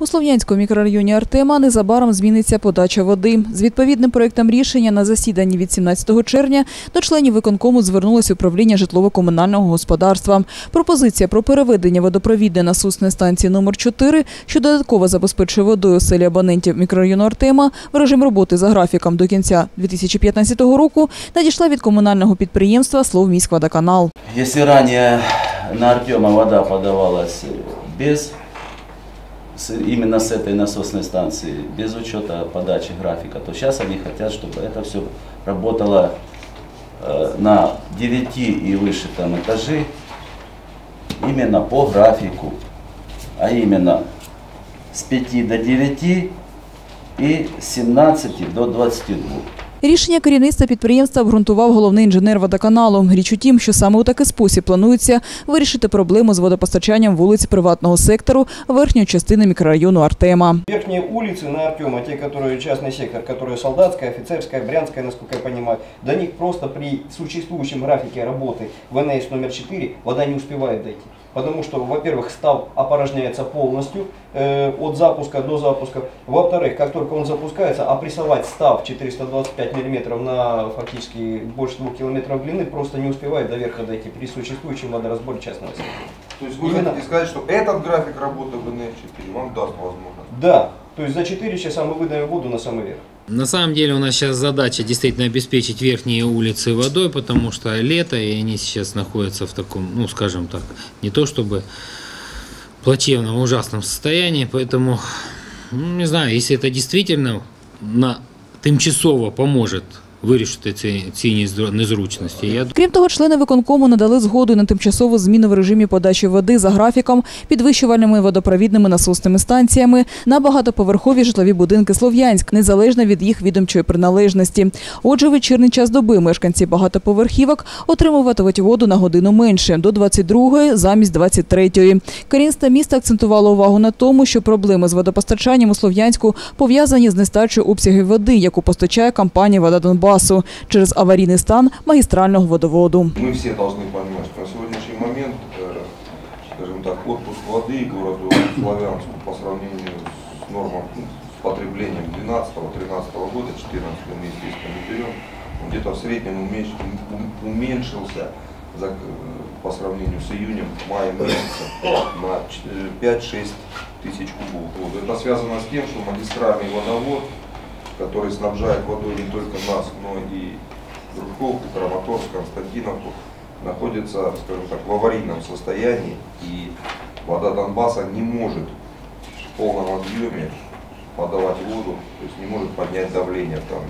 У Слов'янському мікрорайоні Артема незабаром зміниться подача води. З відповідним проектом рішення на засіданні від 17 червня до членів виконкому звернулося управління житлово-комунального господарства. Пропозиція про переведення водопровідної насосної станції номер 4 що додатково забезпечує водою оселі абонентів мікрорайону Артема в режим роботи за графіком до кінця 2015 року, надійшла від комунального підприємства «Словміськводоканал». Если ранее на Артема вода подавалась без с- именно с этой насосной станции, без учета подачи графика, то сейчас они хотят, чтобы это все работало э, на 9 и выше там этажи именно по графику, а именно с 5 до 9 и с 17 до 22. Рішення керівництва підприємства обґрунтував головний інженер водоканалу. Річ у тім, що саме у такий спосіб планується вирішити проблему з водопостачанням вулиць приватного сектору верхньої частини мікрорайону Артема. Верхние улицы на Артема, те, которые частный сектор, которые солдатская, офицерская, брянская, насколько я понимаю, до них просто при существующем графике работы ВНС номер 4 вода не успевает дойти. Потому что, во-первых, став опорожняется полностью э, от запуска до запуска. Во-вторых, как только он запускается, опрессовать став 425 мм на фактически больше 2 километров длины просто не успевает до верха дойти при существующем водоразборе частного сектора. То есть вы Именно. хотите сказать, что этот график работы в НФ4 вам даст возможность? Да, то есть за 4 часа мы выдаем воду на самый верх. На самом деле у нас сейчас задача действительно обеспечить верхние улицы водой, потому что лето, и они сейчас находятся в таком, ну скажем так, не то чтобы плачевном, а ужасном состоянии, поэтому, ну, не знаю, если это действительно на тимчасово поможет вирішити ці, ці незру- незручності, Крім того, члени виконкому надали згоду на тимчасову зміну в режимі подачі води за графіком підвищувальними водопровідними насосними станціями на багатоповерхові житлові будинки Слов'янськ, незалежно від їх відомчої приналежності. Отже, в вечірній час доби мешканці багатоповерхівок отримуватимуть воду на годину менше до 22-ї замість 23-ї. Керівництво міста акцентувало увагу на тому, що проблеми з водопостачанням у Слов'янську пов'язані з нестачею обсягів води, яку постачає компанія Вода Донбасу через аварійний стан магістрального водоводу. Мы все должны понимать, что на сегодняшний момент, скажем так, отпуск воды городу Славянску по сравнению с нормой, ну, с потреблением 12-13 года, 14 мы, естественно, не берем, где-то в среднем уменьшился за, э, по сравнению с июнем, маем месяцем на ч- э, 5-6 тысяч кубов. Это связано с тем, что магистральный водовод, который снабжает водой не только нас, но и Дружковку, Краматорск, Константиновку, находится, скажем так, в аварийном состоянии, и вода Донбасса не может в полном объеме подавать воду, то есть не может поднять давление там